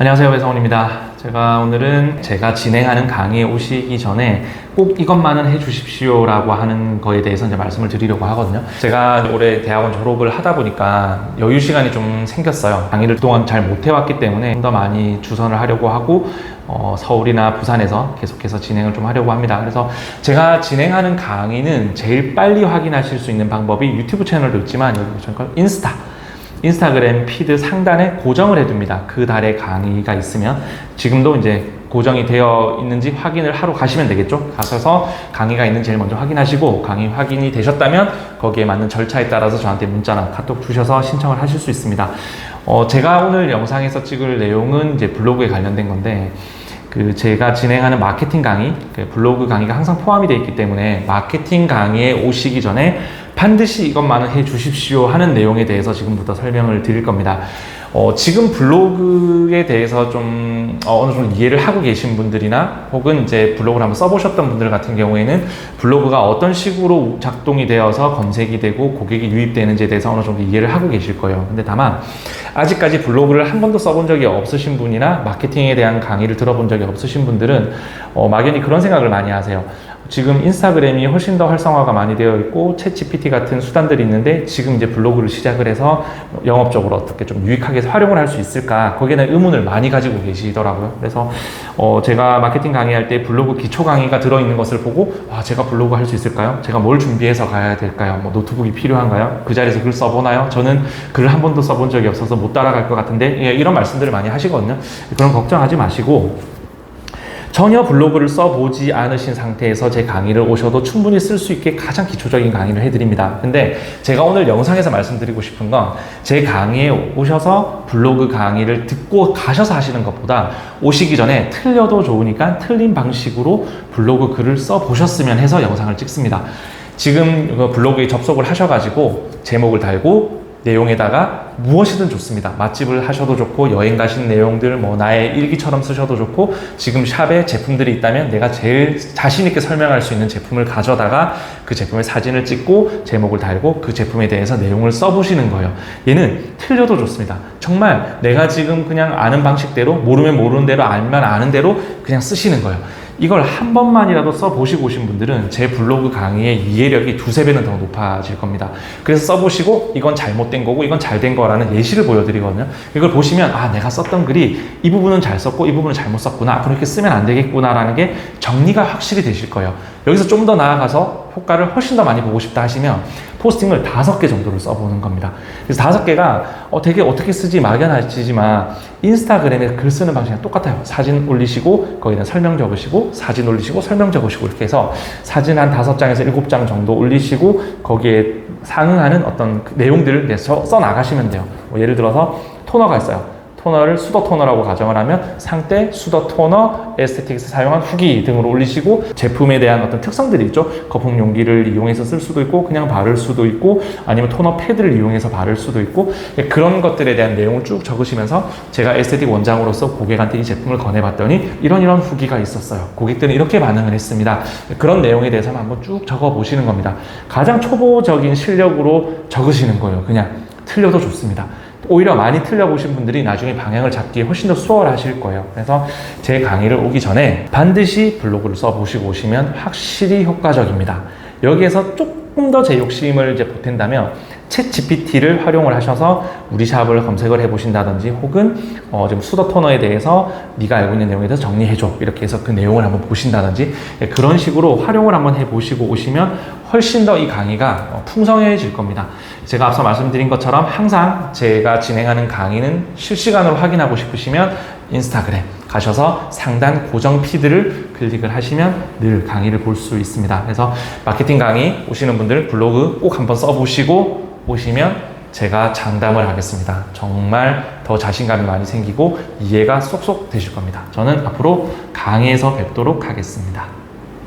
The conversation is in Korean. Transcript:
안녕하세요 배성훈입니다. 제가 오늘은 제가 진행하는 강의에 오시기 전에 꼭 이것만은 해주십시오 라고 하는 거에 대해서 이제 말씀을 드리려고 하거든요. 제가 올해 대학원 졸업을 하다 보니까 여유 시간이 좀 생겼어요. 강의를 그동안 잘 못해왔기 때문에 좀 더 많이 주선을 하려고 하고 어, 서울이나 부산에서 계속해서 진행을 좀 하려고 합니다. 그래서 제가 진행하는 강의는 제일 빨리 확인하실 수 있는 방법이 유튜브 채널도 있지만 여기 보시면 인스타 인스타그램 피드 상단에 고정을 해둡니다. 그 달에 강의가 있으면 지금도 이제 고정이 되어 있는지 확인을 하러 가시면 되겠죠. 가셔서 강의가 있는지 제일 먼저 확인하시고 강의 확인이 되셨다면 거기에 맞는 절차에 따라서 저한테 문자나 카톡 주셔서 신청을 하실 수 있습니다. 어, 제가 오늘 영상에서 찍을 내용은 이제 블로그에 관련된 건데 그 제가 진행하는 마케팅 강의, 그 블로그 강의가 항상 포함이 되어 있기 때문에 마케팅 강의에 오시기 전에 반드시 이것만은 해 주십시오 하는 내용에 대해서 지금부터 설명을 드릴 겁니다. 어, 지금 블로그에 대해서 좀 어, 느 정도 이해를 하고 계신 분들이나 혹은 이제 블로그를 한번 써보셨던 분들 같은 경우에는 블로그가 어떤 식으로 작동이 되어서 검색이 되고 고객이 유입되는지에 대해서 어느 정도 이해를 하고 계실 거예요. 근데 다만 아직까지 블로그를 한 번도 써본 적이 없으신 분이나 마케팅에 대한 강의를 들어본 적이 없으신 분들은 어, 막연히 그런 생각을 많이 하세요. 지금 인스타그램이 훨씬 더 활성화가 많이 되어 있고 챗 GPT 같은 수단들이 있는데 지금 이제 블로그를 시작을 해서 영업적으로 어떻게 좀 유익하게 활용을 할 수 있을까 거기에 대한 의문을 많이 가지고 계시더라고요. 그래서 어 제가 마케팅 강의할 때 블로그 기초 강의가 들어있는 것을 보고 아 제가 블로그 할 수 있을까요? 제가 뭘 준비해서 가야 될까요? 뭐 노트북이 필요한가요? 그 자리에서 글 써보나요? 저는 글을 한 번도 써본 적이 없어서 못 따라갈 것 같은데 예, 이런 말씀들을 많이 하시거든요. 그런 걱정하지 마시고 전혀 블로그를 써보지 않으신 상태에서 제 강의를 오셔도 충분히 쓸 수 있게 가장 기초적인 강의를 해드립니다. 근데 제가 오늘 영상에서 말씀드리고 싶은 건 제 강의에 오셔서 블로그 강의를 듣고 가셔서 하시는 것보다 오시기 전에 틀려도 좋으니까 틀린 방식으로 블로그 글을 써보셨으면 해서 영상을 찍습니다. 지금 그 블로그에 접속을 하셔가지고 제목을 달고 내용에다가 무엇이든 좋습니다. 맛집을 하셔도 좋고 여행 가신 내용들 뭐 나의 일기처럼 쓰셔도 좋고 지금 샵에 제품들이 있다면 내가 제일 자신 있게 설명할 수 있는 제품을 가져다가 그 제품의 사진을 찍고 제목을 달고 그 제품에 대해서 내용을 써보시는 거예요. 얘는 틀려도 좋습니다. 정말 내가 지금 그냥 아는 방식대로 모르면 모르는 대로 알면 아는 대로 그냥 쓰시는 거예요. 이걸 한 번만이라도 써보시고 오신 분들은 제 블로그 강의의 이해력이 두세 배는 더 높아질 겁니다. 그래서 써보시고 이건 잘못된 거고 이건 잘 된 거라는 예시를 보여드리거든요. 이걸 보시면 아 내가 썼던 글이 이 부분은 잘 썼고 이 부분은 잘못 썼구나. 앞으로 이렇게 쓰면 안 되겠구나라는 게 정리가 확실히 되실 거예요. 여기서 좀 더 나아가서 효과를 훨씬 더 많이 보고 싶다 하시면 포스팅을 다섯 개 정도를 써보는 겁니다. 그래서 다섯 개가 어, 되게 어떻게 쓰지 막연하시지만 인스타그램에 글 쓰는 방식이랑 똑같아요. 사진 올리시고 거기다 설명 적으시고 사진 올리시고 설명 적으시고 이렇게 해서 사진 한 다섯 장에서 일곱 장 정도 올리시고 거기에 상응하는 어떤 그 내용들을 써, 써 나가시면 돼요. 뭐 예를 들어서 토너가 있어요. 토너를 수더 토너라고 가정을 하면 상태, 수더 토너, 에스테틱에서 사용한 후기 등으로 올리시고 제품에 대한 어떤 특성들이 있죠. 거품 용기를 이용해서 쓸 수도 있고 그냥 바를 수도 있고 아니면 토너 패드를 이용해서 바를 수도 있고 그런 것들에 대한 내용을 쭉 적으시면서 제가 에스테틱 원장으로서 고객한테 이 제품을 권해봤더니 이런 이런 후기가 있었어요. 고객들은 이렇게 반응을 했습니다. 그런 내용에 대해서 한번 쭉 적어 보시는 겁니다. 가장 초보적인 실력으로 적으시는 거예요. 그냥 틀려도 좋습니다. 오히려 많이 틀려보신 분들이 나중에 방향을 잡기에 훨씬 더 수월하실 거예요. 그래서 제 강의를 오기 전에 반드시 블로그를 써보시고 오시면 확실히 효과적입니다. 여기에서 조금 더 제 욕심을 이제 보탠다면 챗 GPT를 활용을 하셔서 우리 샵을 검색을 해보신다든지 혹은 어, 지금 수더 토너에 대해서 네가 알고 있는 내용에 대해서 정리해줘 이렇게 해서 그 내용을 한번 보신다든지 예, 그런 식으로 활용을 한번 해보시고 오시면 훨씬 더 이 강의가 어, 풍성해질 겁니다. 제가 앞서 말씀드린 것처럼 항상 제가 진행하는 강의는 실시간으로 확인하고 싶으시면 인스타그램 가셔서 상단 고정 피드를 클릭을 하시면 늘 강의를 볼 수 있습니다. 그래서 마케팅 강의 오시는 분들 블로그 꼭 한번 써보시고 오시면 제가 장담을 하겠습니다. 정말 더 자신감이 많이 생기고 이해가 쏙쏙 되실 겁니다. 저는 앞으로 강의에서 뵙도록 하겠습니다.